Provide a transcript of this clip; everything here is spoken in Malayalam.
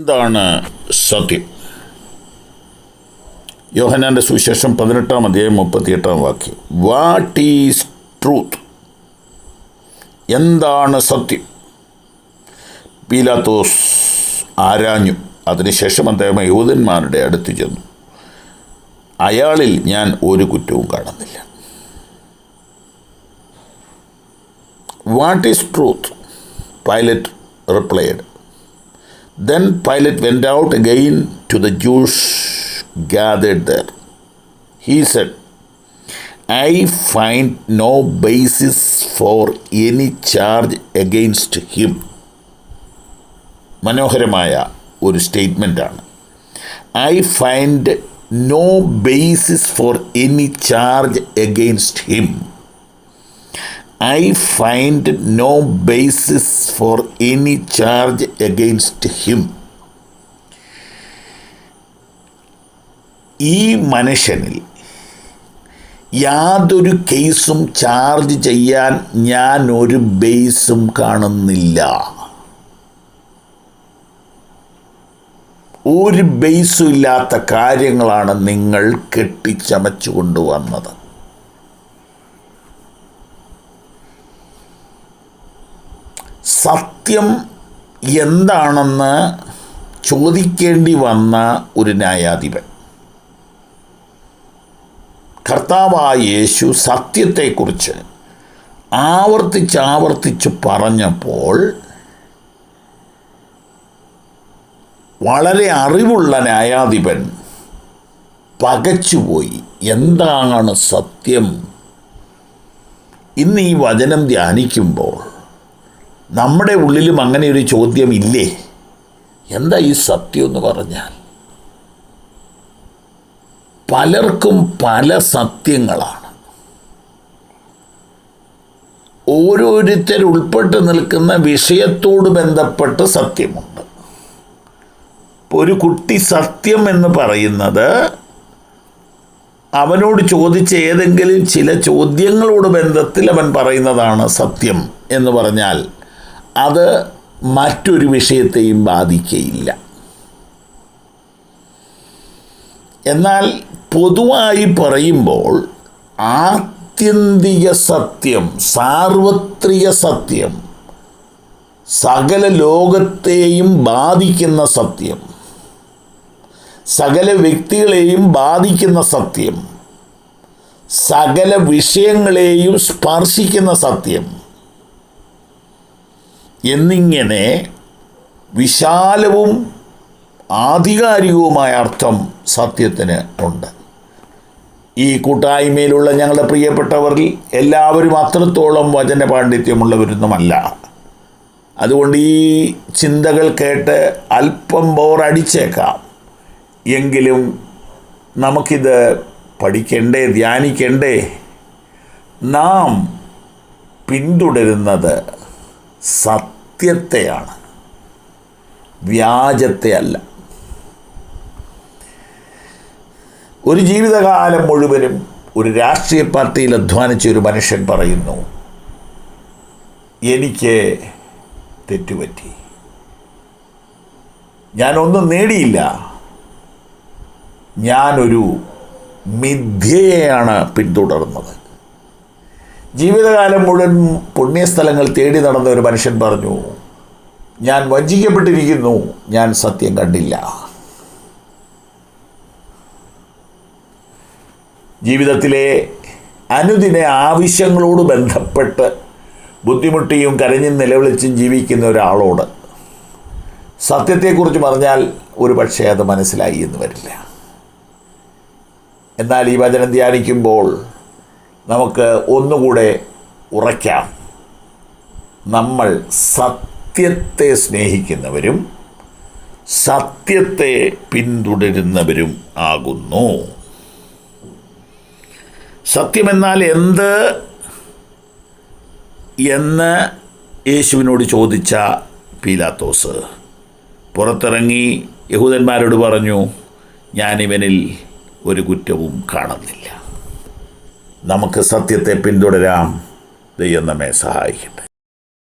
എന്താണ് സത്യം? യോഹനാന്റെ സുവിശേഷം പതിനെട്ടാം അധ്യായം മുപ്പത്തിയെട്ടാം വാക്യം. വാട്ട് ഈസ് ട്രൂത്ത് എന്താണ് സത്യം? പീലാത്തോസ് ആരാഞ്ഞു. അതിനുശേഷം അദ്ദേഹം യൂതന്മാരുടെ അടുത്ത് ചെന്നു. അയാളിൽ ഞാൻ ഒരു കുറ്റവും കാണുന്നില്ല. What is truth Pilate replied Then Pilate went out again to the Jews gathered there. He said, I find no basis for any charge against him. മനോഹരമായ ഒരു സ്റ്റേറ്റ്മെൻ്റാണ് I find no basis for any charge against him I find no basis for any charge against him ഈ മനുഷ്യനിൽ യാതൊരു കേസും ചാർജ് ചെയ്യാൻ ഞാൻ ഒരു ബേസും കാണുന്നില്ല. ഒരു ബേസും ഇല്ലാത്ത കാര്യങ്ങളാണ് നിങ്ങൾ കെട്ടിച്ചമച്ചു കൊണ്ടുവന്നത് സത്യം എന്താണെന്ന് ചോദിക്കേണ്ടി വന്ന ഒരു ന്യായാധിപൻ. കർത്താവായ യേശു സത്യത്തെക്കുറിച്ച് ആവർത്തിച്ചാവർത്തിച്ച് ആവർത്തിച്ച് പറഞ്ഞപ്പോൾ വളരെ അറിവുള്ള ന്യായാധിപൻ പകച്ചുപോയി. എന്താണ് സത്യം? ഇന്ന് ഈ വചനം ധ്യാനിക്കുമ്പോൾ നമ്മുടെ ഉള്ളിലും അങ്ങനെ ഒരു ചോദ്യം ഇല്ലേ? എന്താ ഈ സത്യം എന്ന് പറഞ്ഞാൽ? പലർക്കും പല സത്യങ്ങളാണ്. ഓരോരുത്തർ ഉൾപ്പെട്ട് നിൽക്കുന്ന വിഷയത്തോട് ബന്ധപ്പെട്ട് സത്യമുണ്ട്. ഇപ്പോൾ ഒരു കുട്ടി സത്യം എന്ന് പറയുന്നത് അവനോട് ചോദിച്ച ഏതെങ്കിലും ചില ചോദ്യങ്ങളോട് ബന്ധത്തിൽ അവൻ പറയുന്നതാണ് സത്യം എന്ന് പറഞ്ഞാൽ അത് മറ്റൊരു വിഷയത്തെയും ബാധിക്കയില്ല. എന്നാൽ പൊതുവായി പറയുമ്പോൾ ആത്യന്തിക സത്യം സാർവത്രിക സത്യം സകല ലോകത്തെയും ബാധിക്കുന്ന സത്യം സകല വ്യക്തികളെയും ബാധിക്കുന്ന സത്യം സകല വിഷയങ്ങളെയും സ്പർശിക്കുന്ന സത്യം എന്നിങ്ങനെ വിശാലവും ആധികാരികവുമായ അർത്ഥം സത്യത്തിന് ഉണ്ട്. ഈ കൂട്ടായ്മയിലുള്ള ഞങ്ങളുടെ പ്രിയപ്പെട്ടവരിൽ എല്ലാവരും അത്രത്തോളം വചന പാണ്ഡിത്യമുള്ളവരൊന്നുമല്ല അതുകൊണ്ട് ഈ ചിന്തകൾ കേട്ട് അല്പം ബോറടിച്ചേക്കാം എങ്കിലും നമുക്കിത് പഠിക്കണ്ടേ ധ്യാനിക്കണ്ടേ? നാം പിന്തുടരുന്നത് സത്യത്തെയാണ്. വ്യാജത്തെ അല്ല. ഒരു ജീവിതകാലം മുഴുവനും ഒരു രാഷ്ട്രീയ പാർട്ടിയിൽ അധ്വാനിച്ച ഒരു മനുഷ്യൻ പറയുന്നു എനിക്ക് തെറ്റുപറ്റി. ഞാനൊന്നും നേടിയില്ല. ഞാനൊരു മിഥ്യയെയാണ് പിന്തുടർന്നത്. ജീവിതകാലം മുഴുവൻ പുണ്യസ്ഥലങ്ങൾ തേടി നടന്ന ഒരു മനുഷ്യൻ പറഞ്ഞു ഞാൻ വഞ്ചിക്കപ്പെട്ടിരിക്കുന്നു ഞാൻ സത്യം കണ്ടില്ല. ജീവിതത്തിലെ അനുദിന ആവശ്യങ്ങളോട് ബന്ധപ്പെട്ട് ബുദ്ധിമുട്ടിയും കരഞ്ഞും നിലവിളിച്ചും ജീവിക്കുന്ന ഒരാളോട് സത്യത്തെക്കുറിച്ച് പറഞ്ഞാൽ ഒരു പക്ഷേ അത് മനസ്സിലായി എന്ന് വരില്ല. എന്നാൽ ഈ വചനം ധ്യാനിക്കുമ്പോൾ നമുക്ക് ഒന്നുകൂടെ ഉറയ്ക്കാം. നമ്മൾ സത്യത്തെ സ്നേഹിക്കുന്നവരും സത്യത്തെ പിന്തുടരുന്നവരും ആകുന്നു. സത്യമെന്നാൽ എന്ത് എന്ന് യേശുവിനോട് ചോദിച്ച പീലാത്തോസ്. പുറത്തിറങ്ങി യഹൂദന്മാരോട് പറഞ്ഞു ഞാനിവനിൽ ഒരു കുറ്റവും കാണുന്നില്ല. നമുക്ക് സത്യത്തെ പിന്തുടരാം ദൈവം നമ്മെ സഹായിക്കട്ടെ.